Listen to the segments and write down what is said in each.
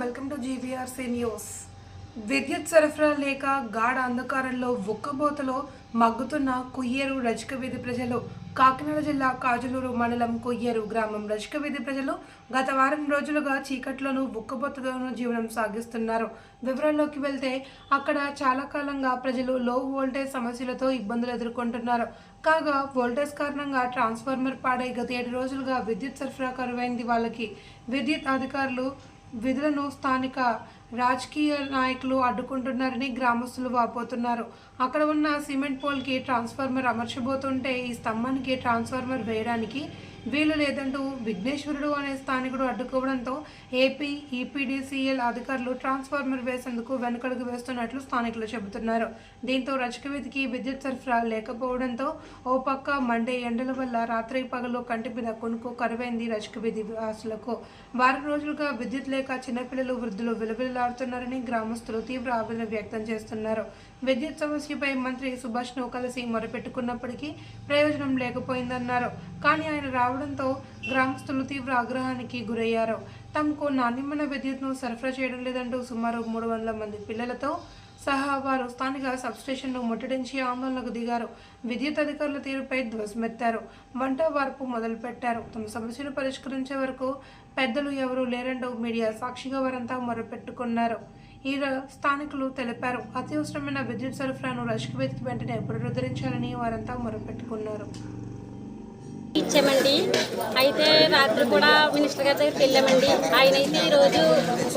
Welcome to GVRC news. విద్యుత్ సరఫరా లేక గాఢ అంధకారంలో ఉక్కబోతలో మగ్గుతున్న కుయ్యేరు రజక వీధి ప్రజలు. కాకినాడ జిల్లా కాజులూరు మండలం కొయ్యేరు గ్రామం రజక వీధి ప్రజలు గత వారం రోజులుగా చీకట్లోనూ ఉక్కబోతలోనూ జీవనం సాగిస్తున్నారు. వివరాల్లోకి వెళ్తే అక్కడ చాలా కాలంగా ప్రజలు లో వోల్టేజ్ సమస్యలతో ఇబ్బందులు ఎదుర్కొంటున్నారు. కాగా వోల్టేజ్ కారణంగా ట్రాన్స్ఫార్మర్ పాడై గత ఏడు రోజులుగా విద్యుత్ సరఫరా కరువైంది వాళ్ళకి. విద్యుత్ అధికారులు విధులను స్థానిక రాజకీయ నాయకులు అడ్డుకుంటున్నారని గ్రామస్తులు వాపోతున్నారు. అక్కడ ఉన్న సిమెంట్ పోల్కి ట్రాన్స్ఫార్మర్ అమర్చబోతుంటే ఈ స్తంభానికి ట్రాన్స్ఫార్మర్ వేయడానికి వీలు లేదంటూ విఘ్నేశ్వరుడు అనే స్థానికుడు అడ్డుకోవడంతో ఏపీ ఈపీడీసీఎల్ అధికారులు ట్రాన్స్ఫార్మర్ వేసేందుకు వెనుకడుగు వేస్తున్నట్లు స్థానికులు చెబుతున్నారు. దీంతో రచకవీధికి విద్యుత్ సరఫరా లేకపోవడంతో ఓ పక్క మండే ఎండల వల్ల రాత్రి పగలు కంటి మీద కొనుక్కు కరువైంది రచకవీధి వాసులకు. వారం రోజులుగా విద్యుత్ లేక చిన్నపిల్లలు వృద్ధులు విలువిలాడుతున్నారని గ్రామస్తులు తీవ్ర ఆవేదన వ్యక్తం చేస్తున్నారు. విద్యుత్ సమస్యపై మంత్రి సుభాష్ను కలిసి మొరపెట్టుకున్నప్పటికీ ప్రయోజనం లేకపోయిందన్నారు. కానీ ఆయన రావడంతో గ్రామస్తులు తీవ్ర ఆగ్రహానికి గురయ్యారు. తమకు నాణ్యమైన విద్యుత్ను సరఫరా చేయడం లేదంటూ సుమారు మూడు వందల మంది పిల్లలతో సహా వారు స్థానిక సబ్స్టేషన్ను ముట్టడించి ఆందోళనకు దిగారు. విద్యుత్ అధికారుల తీరుపై ధ్వసమెత్తారు వంట వార్పు మొదలుపెట్టారు. తమ సమస్యను పరిష్కరించే వరకు పెద్దలు ఎవరూ లేరంటూ మీడియా సాక్షిగా వారంతా మొరపెట్టుకున్నారు. ఈ స్థానికులు తెలిపారు. అత్యవసరమైన విద్యుత్ సరఫరాను రష్కవేదికి వెంటనే పునరుద్ధరించాలని వారంతా మొరపెట్టుకున్నారు. ఇచ్చామండి. అయితే రాత్రి కూడా మినిస్టర్ గారి దగ్గరికి వెళ్ళామండి. ఆయన అయితే ఈరోజు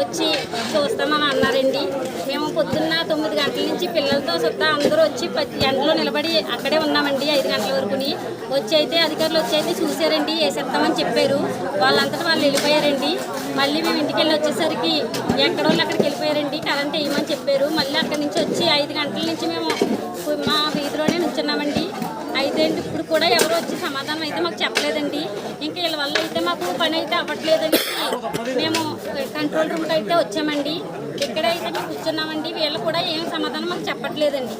వచ్చి చూస్తామని అన్నారండి. మేము పొద్దున్న తొమ్మిది గంటల నుంచి పిల్లలతో సుత్తా అందరూ వచ్చి పది గంటలో నిలబడి అక్కడే ఉన్నామండి ఐదు గంటల వరకుని. వచ్చి అయితే అధికారులు వచ్చి అయితే చూశారండి వేసేస్తామని చెప్పారు. వాళ్ళంతటా వాళ్ళు వెళ్ళిపోయారండి. మళ్ళీ మేము ఇంటికి వెళ్ళి వచ్చేసరికి ఎక్కడో అక్కడికి వెళ్ళిపోయారండి కరెంట్ వేయమని చెప్పారు. మళ్ళీ అక్కడి నుంచి వచ్చి ఐదు గంటల నుంచి మేము మా వీధిలోనే నుంచున్నామండి. ప్రెసిడెంట్ ఇప్పుడు కూడా ఎవరు వచ్చి సమాధానం అయితే మాకు చెప్పలేదండి. ఇంకా వీళ్ళ వల్ల అయితే మాకు పని అయితే అవ్వట్లేదండి. మేము కంట్రోల్ రూమ్కి అయితే వచ్చామండి. ఇక్కడైతే మేము కూర్చున్నామండి. వీళ్ళు కూడా ఏం సమాధానం మాకు చెప్పట్లేదండి.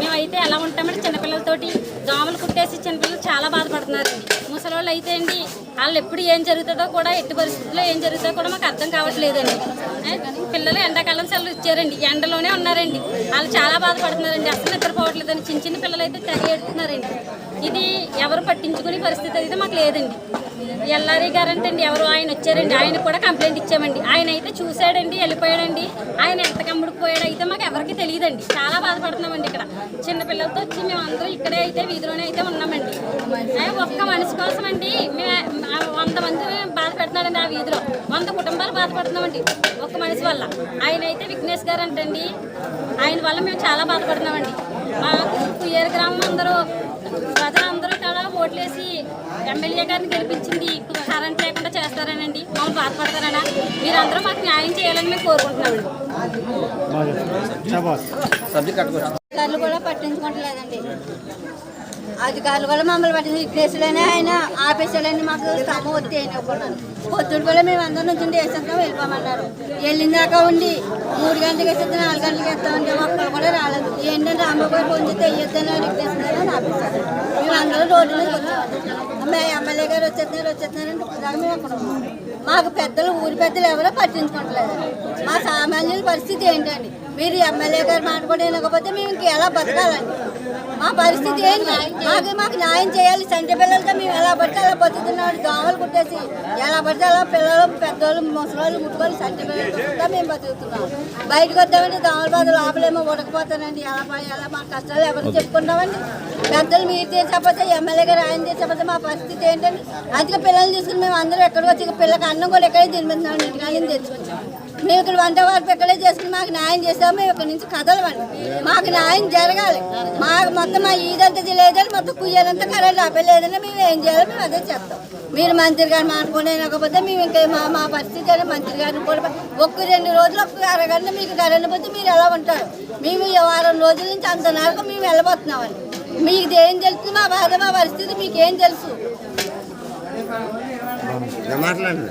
మేమైతే ఎలా ఉంటామంటే చిన్నపిల్లలతోటి? దోమలు కుట్టేసి చిన్నపిల్లలు చాలా బాధపడుతున్నారండి ముసలి వాళ్ళు అయితే అండి వాళ్ళు ఎప్పుడు ఏం జరుగుతుందో కూడా ఎట్టి పరిస్థితుల్లో ఏం జరుగుతుందో కూడా మాకు అర్థం కావట్లేదండి. పిల్లలు ఎండాకాలం సెలవు ఇచ్చారండి ఎండలోనే ఉన్నారండి. వాళ్ళు చాలా బాధపడుతున్నారండి అసలు నిద్రపోవట్లేదండి చిన్న చిన్న పిల్లలు అయితే తెగేడుతున్నారండి ఇది ఎవరు పట్టించుకునే పరిస్థితి అయితే మాకు లేదండి. ఎల్ఆర్ఈ గారంటే అండి ఎవరు ఆయన వచ్చారండి ఆయన కూడా కంప్లైంట్ ఇచ్చామండి. ఆయన అయితే చూశాడండి వెళ్ళిపోయాడండి. ఆయన ఎంత కమ్ముడిపోయాడు అయితే మాకు ఎవరికి తెలియదండి. చాలా బాధపడుతున్నామండి ఇక్కడ. చిన్నపిల్లలతో వచ్చి మేము అందరూ ఇక్కడే అయితే వీధిలోనే అయితే ఉన్నామండి. ఒక్క మనిషి కోసం అండి వంద మంది బాధ పెడుతున్నాడండి ఆ వీధిలో. వంద కుటుంబాలు బాధపడుతున్నామండి ఒక్క మనిషి వల్ల. ఆయన అయితే విఘ్నేష్ గారు అంటండి. ఆయన వల్ల మేము చాలా బాధపడుతున్నామండి. మా కుయ్యేరు గ్రామం అందరూ ప్రజలందరూ కూడా ఓట్లేసి ఎమ్మెల్యే గారిని గెలిపించింది. కరెంట్ లేకుండా చేస్తారనండి. మమ్మల్ని బాధపడతారనా? మీరందరూ మాకు న్యాయం చేయాలని మేము కోరుకుంటున్నామండి. అధికారులు కూడా పట్టించుకోవట్లేదండి. అధికారులు కూడా మమ్మల్ని పట్టింది విఘ్నేశ్వరులనే ఆయన ఆఫీసులన్నీ మాకు స్తంభం వద్దు అయినప్పుడు పొద్దుడు కూడా మేము అందరం నుంచి వేసేస్తాం వెళ్ళిపోమన్నారు. వెళ్ళిందాక ఉండి మూడు గంటలకు వేసేది నాలుగు గంటలకు వేస్తామంటే ఒక్కరు కూడా రాలేదు. ఏంటంటే రాంబాబు ఫోన్ చేస్తే వేయొద్దని ఆఫీసర్ మేము అందరూ రోడ్డు మీద ఎమ్మెల్యే గారు వచ్చేస్తున్నారు వచ్చేస్తున్నారంటే ఇప్పుడు మేము అక్కడ ఉన్నాం. మాకు పెద్దలు ఊరి పెద్దలు ఎవరో పట్టించుకోవట్లేదు. మా సామాన్యుల పరిస్థితి ఏంటండి? మీరు ఎమ్మెల్యే గారు మాట కూడా వినకపోతే మేము ఇంకెలా బతకాలండి? మా పరిస్థితి ఏంటి మాకు మాకు న్యాయం చేయాలి. సంటి పిల్లలతో మేము ఎలా పడితే అలా బతుకుతున్నాడు దోమలు కుట్టేసి ఎలా పడితే అలా పిల్లలు పెద్దోళ్ళు ముసలోళ్ళు ముట్టుకోవాలి సంటి పిల్లలతో మేము బతుకుతున్నాం. బయటకు వద్దామంటే దోమల బాధ లోపలేమో ఉడకపోతానండి. ఎలా ఎలా మా కష్టాలు ఎవరు చెప్పుకుంటామండి? పెద్దలు మీరు తీర్చకపోతే ఎమ్మెల్యే గారు ఆయన తీర్చకపోతే మా పరిస్థితి ఏంటండి? అందుకే పిల్లల్ని తీసుకుని మేము అందరూ ఎక్కడికి వచ్చి పిల్లకి అన్నం కూడా ఎక్కడే తినిపిస్తున్నాం ఇంటికాడ తెచ్చుకొచ్చాం మేము ఇక్కడ వంట వరకు ఇక్కడే చేసుకుని మాకు న్యాయం చేస్తాము మేము ఇక్కడ నుంచి కదలవండి మాకు న్యాయం జరగాలి. మాకు మొత్తం మా ఈదంతా లేదని మొత్తం కుయ్యాలంతా కరెంట్ ఆపలేదని మేము ఏం చేయాలి మేము అదే చెప్తాం. మీరు మంత్రి గారు మాట్లాడుకునే లేకపోతే మేము ఇంకా మా మా పరిస్థితి అయినా మంత్రి గారిని కూడా ఒక్క రెండు రోజులు ఒక్క అరగంట మీకు కరెంట్ పోతే మీరు ఎలా ఉంటారు? మేము ఈ వారం రోజుల నుంచి అంత నరకు మేము వెళ్ళబోతున్నామండి. మీకు ఏం తెలుసు మా బాధ మా పరిస్థితి మీకేం తెలుసు? మాట్లాడండి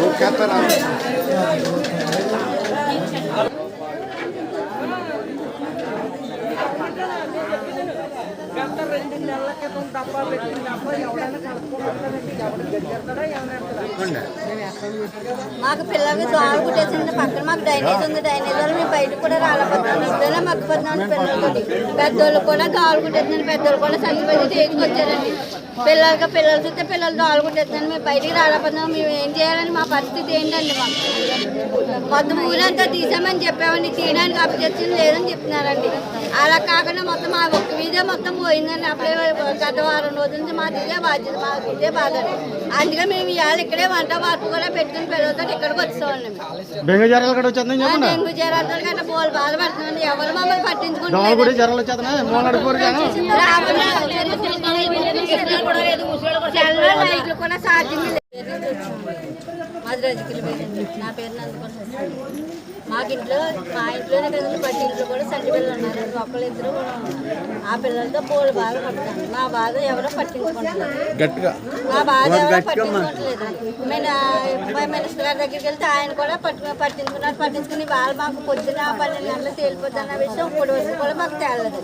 Vou cá para lá. మాకు పిల్లలకి దోమలు కుట్టేసింది పక్కన మాకు డైనేజ్ ఉంది డైనేజ్ వల్ల మేము బయట కూడా రాలేకపోతున్నాం. ఇంట్లోనే మగ్గిపోతున్నాం పిల్లలతోటి పెద్దోళ్ళు కూడా దోమలు కుట్టేస్తుంది పెద్దోళ్ళు కూడా చచ్చిపోయి స్టేజ్కి వచ్చారండి పిల్లలకి పిల్లలు చూస్తే పిల్లలు దోమలు కుట్టేస్తున్నాను మేము బయటికి రాలేకపోతున్నాం. మేము ఏం చేయాలని మా పరిస్థితి ఏంటండి మాకు? మొత్తం ఊరంతా తీసామని చెప్పామండి. తీయడానికి అభ్యర్థులు లేదని చెప్తున్నారండి. అలా కాకుండా మొత్తం మా ఒక్క వీధే మొత్తం పోయిందండి. అప్పుడే గత వారం రోజుల నుంచి మాకు ఇదే బాధ్యత మాకు ఇదే బాధ అందుకే మేము ఇవాళ ఇక్కడే వంట వార్పు కూడా పెట్టుకుని పిల్లలతో ఇక్కడికి మేము. బెంగ జ్వరాలు కూడా డెంగ్యూ జ్వరాలతో గట్రా బోలు బాధపడుతున్నామండి ఎవరు మమ్మల్ని పట్టించుకుంటున్నారు కూడా జ్వరాలు వచ్చేస్తున్నాయి. మూల నడిపోరు కానీ లైట్లు కూడా సాధ్యం మాది రజకిలు నా పేరు నందుకొని మాకు ఇంట్లో మా ఇంట్లోనే కదండి బట్టి ఇంట్లో కూడా సంటి పిల్లలు ఉన్నారు. ఒక్కళ్ళు ఇద్దరు కూడా ఉన్నారు. ఆ పిల్లలతో పోలు బాధ పడుతుంది మా బాధ ఎవరో పట్టించుకుంటున్నారు మా బాధ ఎవరో పట్టించుకోవట్లేదు. మేము మా మినిస్టర్ గారి దగ్గరికి వెళ్తే ఆయన కూడా పట్టు పట్టించుకున్నారు. పట్టించుకుని వాళ్ళు మాకు పొద్దున పన్నెండు గంటలకు తేలిపోతున్న విషయం ఇప్పుడు వరకు కూడా మాకు తేలలేదు.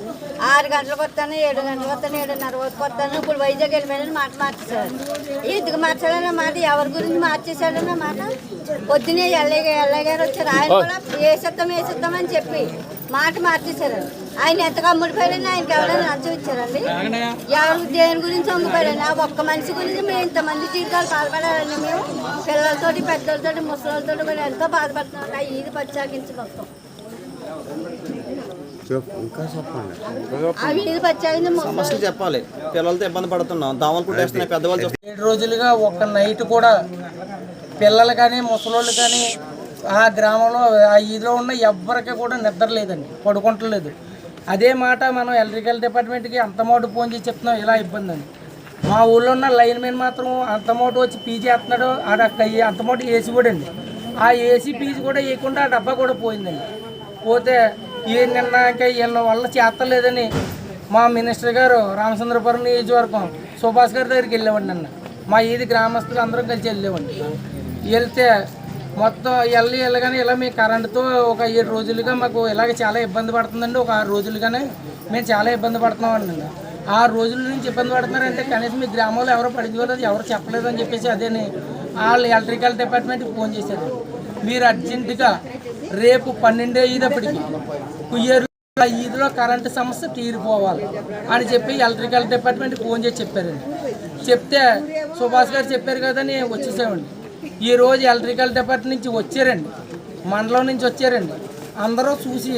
ఆరు గంటలకు వస్తాను ఏడు గంటలకు వస్తాను ఏడున్నర వరకు వస్తాను. ఇప్పుడు వైజాగ్ వెళ్ళిపోయిన మాట మార్చేశారు ఎందుకు మార్చాలన్న మాట ఎవరి గురించి మార్చేశాడన్న మాట పొద్దునే ఎల్లయ్య ఎల్లయ్య గారు వచ్చారు. ఆయన కూడా వేసేద్దాం వేసేద్దాం అని చెప్పి మాట మార్చేశారు. ఆయన ఎంతగా అమ్ముడిపోయారని ఆయనకి ఎవరైనా నచ్చ ఇచ్చారండి? ఎవరు దేని గురించి అమ్ముకోరండి ఆ ఒక్క మనిషి గురించి మేము ఇంతమంది జీవితాలు బాధపడాలండి మేము. పిల్లలతోటి పెద్దలతోటి ముసలితోటి కూడా ఎంతో బాధపడుతున్నాం. ఆ ఈది పచ్చాకించి మొత్తం. సమస్యలు చెప్పాలి. పిల్లలతో ఇబ్బంది పడుతున్నాం. దోమలు కుట్టేస్తున్నాయి పెద్దవాళ్ళు చూస్తే ఏడు రోజులుగా ఒక నైట్ కూడా పిల్లలు కానీ ముసలోళ్ళు కానీ ఆ గ్రామంలో ఆ ఇదిలో ఉన్న ఎవ్వరికి కూడా నిద్ర లేదండి. పడుకుంటలేదు. అదే మాట మనం ఎలక్ట్రికల్ డిపార్ట్మెంట్కి అంతమోటు ఫోన్ చేసి చెప్తున్నాం ఇలా ఇబ్బంది అని మా ఊళ్ళో ఉన్న లైన్ మెన్ మాత్రం అంతమోటు వచ్చి పీజీ చేస్తున్నాడు ఆడ అంతమోటు ఏసీ కూడా అండి. ఆ ఏసీ పీజీ కూడా వేయకుండా ఆ డబ్బా కూడా పోయిందండి. పోతే ఈ నిన్న వీళ్ళ వల్ల చేస్తలేదని మా మినిస్టర్ గారు రామచంద్రపురం నియోజకవర్గం సుభాష్ గారి దగ్గరికి వెళ్ళేవాడిని నిన్న. మా ఈది గ్రామస్తులు అందరం కలిసి వెళ్ళేవాడిని. వెళ్తే మొత్తం వెళ్ళి వెళ్ళగానే ఇలా మీ కరెంటుతో ఒక ఏడు రోజులుగా మాకు ఇలాగ చాలా ఇబ్బంది పడుతుందండి. ఒక ఆరు రోజులుగానే మేము చాలా ఇబ్బంది పడుతున్నామండి. ఆరు రోజుల నుంచి ఇబ్బంది పడుతున్నారంటే కనీసం మీ గ్రామంలో ఎవరో పడించుకోలేదు ఎవరు చెప్పలేదు అని చెప్పేసి అదేని వాళ్ళు ఎలక్ట్రికల్ డిపార్ట్మెంట్కి ఫోన్ చేశారు. మీరు అర్జెంటుగా రేపు పన్నెండు అయ్యేటప్పటికి కుయ్యేరు ఆ ఈదిలో కరెంటు సమస్య తీరిపోవాలి అని చెప్పి ఎలక్ట్రికల్ డిపార్ట్మెంట్కి ఫోన్ చేసి చెప్పారండి. చెప్తే సుభాష్ గారు చెప్పారు కదా నేను వచ్చేసామండి. ఈరోజు ఎలక్ట్రికల్ డిపార్ట్మెంట్ నుంచి వచ్చారండి. మండలం నుంచి వచ్చారండి. అందరూ చూసి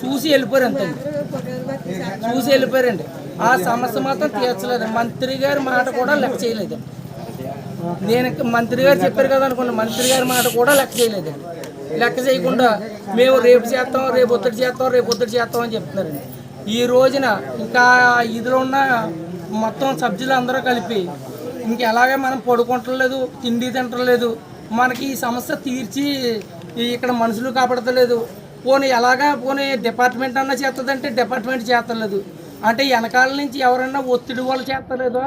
చూసి వెళ్ళిపోయారు అంతండి చూసి వెళ్ళిపోయారండి. ఆ సమస్య మాత్రం తీర్చలేదు. మంత్రి గారి మాట కూడా లెక్క చేయలేదు. నేను మంత్రి గారు చెప్పారు కదా అనుకోండి మంత్రి గారి మాట కూడా లెక్క చేయలేదు. లెక్క చేయకుండా మేము రేపు చేస్తాం రేపు ఒత్తిడి చేస్తాం రేపు ఒత్తిడి చేస్తాం అని చెప్తున్నారండి. ఈ రోజున ఇంకా ఇదిలో ఉన్న మొత్తం సబ్జీలు అందరూ కలిపి ఇంక ఎలాగే మనం పడుకుంటలేదు తిండి తింటలేదు మనకి ఈ సమస్య తీర్చి ఈ ఇక్కడ మనుషులు కాపాడతలేదు. పోనీ ఎలాగా పోనీ డిపార్ట్మెంట్ అన్నా చేస్తుందంటే డిపార్ట్మెంట్ చేస్తలేదు అంటే వెనకాల నుంచి ఎవరన్నా ఒత్తిడి వల్ల చేస్తలేదో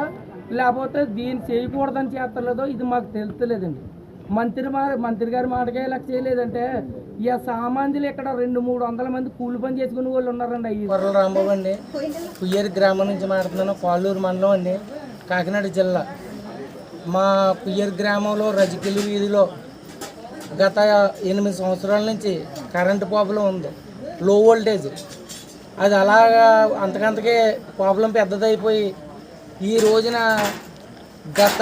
లేకపోతే దీన్ని చేయకూడదని చేస్తలేదో ఇది మాకు తెలుస్తలేదండి మంత్రి మా మంత్రి గారి మాటకే లెక్క చేయలేదంటే ఇక సామాన్యులు ఇక్కడ రెండు మూడు వందల మంది కూలి పని చేసుకునే వాళ్ళు ఉన్నారండి. అయ్యి కొర్రల రాంబాబు అండి. కుయ్యేరు గ్రామం నుంచి మాట్లాడుతున్నాను పాలూరు మండలం అండి కాకినాడ జిల్లా. మా పియర్ గ్రామంలో రజకిలి వీధిలో గత ఎనిమిది సంవత్సరాల నుంచి కరెంటు ప్రాబ్లం ఉంది. లో వోల్టేజ్ అది అలాగా అంతకంతకే ప్రాబ్లం పెద్దదైపోయి ఈ రోజున గత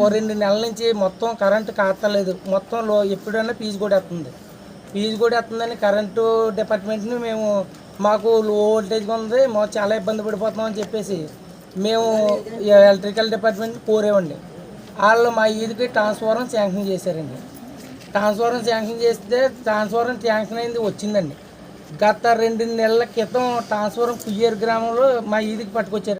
ఓ రెండు నెలల నుంచి మొత్తం కరెంటు కాస్తలేదు మొత్తం లో ఎప్పుడైనా ఫీజు కూడా వస్తుంది. ఫీజు కూడా వస్తుందని కరెంటు డిపార్ట్మెంట్ని మేము మాకు లో వోల్టేజ్ ఉంది మాకు చాలా ఇబ్బంది పడిపోతున్నాం అని చెప్పేసి మేము ఎలక్ట్రికల్ డిపార్ట్మెంట్ కోరేవండి వాళ్ళు మా ఈదికి ట్రాన్స్ఫారం శాంక్షన్ చేశారండి. ట్రాన్స్ఫారం శాంక్షన్ చేస్తే ట్రాన్స్ఫారం శాంక్షన్ అయింది వచ్చిందండి. గత రెండు నెలల క్రితం ట్రాన్స్ఫారం కుయ్యేరు గ్రామంలో మా ఈదికి పట్టుకొచ్చారు.